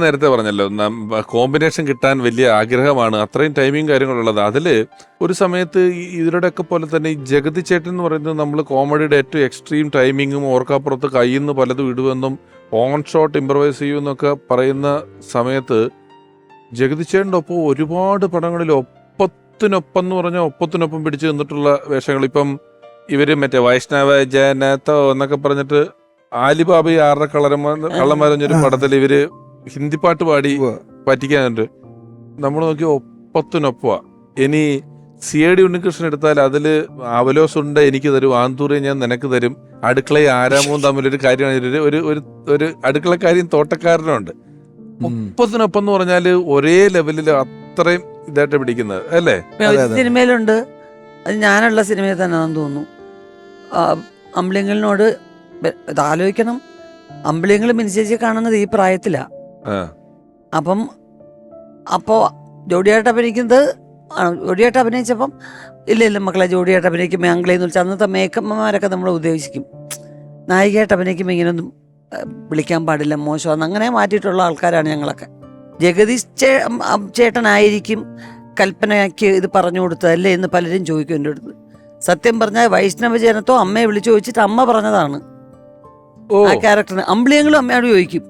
നേരത്തെ പറഞ്ഞല്ലോ കോമ്പിനേഷൻ കിട്ടാൻ വലിയ ആഗ്രഹമാണ്. അത്രയും ടൈമിങ് കാര്യങ്ങളുള്ളത്. അതിൽ ഒരു സമയത്ത് ഇതിലൂടെയൊക്കെ പോലെ തന്നെ ഈ ജഗതി ചേട്ടൻ എന്ന് പറയുന്നത് നമ്മൾ കോമഡിയുടെ ഏറ്റവും എക്സ്ട്രീം ടൈമിങ്ങും ഓർക്കാപ്പുറത്ത് കയ്യിൽ നിന്ന് പലതും ഇടുമെന്നും ഓൺ ഷോട്ട് ഇമ്പ്രവൈസ് ചെയ്യുമെന്നൊക്കെ പറയുന്ന സമയത്ത് ജഗതി ചേട്ടന്റെ ഒപ്പം ഒരുപാട് പടങ്ങളിൽ ഒപ്പത്തിനൊപ്പം എന്ന് പറഞ്ഞാൽ ഒപ്പത്തിനൊപ്പം പിടിച്ചു നിന്നിട്ടുള്ള വേഷങ്ങൾ. ഇപ്പം ഇവർ മറ്റേ വൈഷ്ണവ ജനത്തോ എന്നൊക്കെ പറഞ്ഞിട്ട് ആലിബാബി ആറര കളരന്മാർ കള്ളന്മാരഞ്ഞൊരു പടത്തിൽ ഇവർ ഹിന്ദി പാട്ട് പാടി. പറ്റിക്കാനുണ്ട് നമ്മൾ നോക്കി ഒപ്പത്തിനൊപ്പ ഇനി സി എ ഡി ഉണ്ണികൃഷ്ണൻ എടുത്താൽ അതിൽ അവലോസുണ്ട് എനിക്ക് തരും ആന്തൂറി ഞാൻ നിനക്ക് തരും അടുക്കളയും ആരാമവും തമ്മിലൊരു കാര്യമാണ് ഒരു ഒരു ഒരു അടുക്കളക്കാരിയും തോട്ടക്കാരനുണ്ട്. ഒപ്പത്തിനൊപ്പം എന്ന് പറഞ്ഞാൽ ഒരേ ലെവലിൽ അത്രയും ഇതായിട്ട് പിടിക്കുന്നത് അല്ലേ. സിനിമയിലുണ്ട് അത് ഞാനുള്ള സിനിമയിൽ തന്നെയാണെന്ന് തോന്നുന്നു അമ്പലങ്ങളിനോട് അമ്പിളിങ്ങളിനോട് ആലോചിക്കണം അമ്പിളിങ്ങൾ മിനിച്ചേച്ചി കാണുന്നത് ഈ പ്രായത്തിലാ ആ. അപ്പം അപ്പോ ജോഡിയായിട്ട് അഭിനയിക്കുന്നത് ജോഡിയായിട്ട് അഭിനയിച്ചപ്പം ഇല്ല ഇല്ല മക്കളെ ജോഡിയായിട്ട് അഭിനയിക്കുമ്പോൾ ആംഗ്ലേന്ന് വെച്ചാൽ അന്നത്തെ മേക്കമ്മമാരൊക്കെ നമ്മൾ ഉദ്ദേശിക്കും നായികയായിട്ട് അഭിനയിക്കുമ്പോൾ ഇങ്ങനൊന്നും വിളിക്കാൻ പാടില്ല മോശമാണ് അങ്ങനെ മാറ്റിയിട്ടുള്ള ആൾക്കാരാണ് ഞങ്ങളൊക്കെ. ജഗദീഷ് ചേ ചേട്ടനായിരിക്കും കൽപ്പനയ്ക്ക് ഇത് പറഞ്ഞു കൊടുത്തതല്ലേ എന്ന് പലരും ചോദിക്കും എന്റെ അടുത്ത്. സത്യം പറഞ്ഞാൽ വൈഷ്ണവ ജനത്തോ അമ്മയെ വിളിച്ചു ചോദിച്ചിട്ട് അമ്മ പറഞ്ഞതാണ്. ആ ക്യാരക്ടറിന്. അമ്പിളിയെങ്കിലും അമ്മയോട് ചോദിക്കും.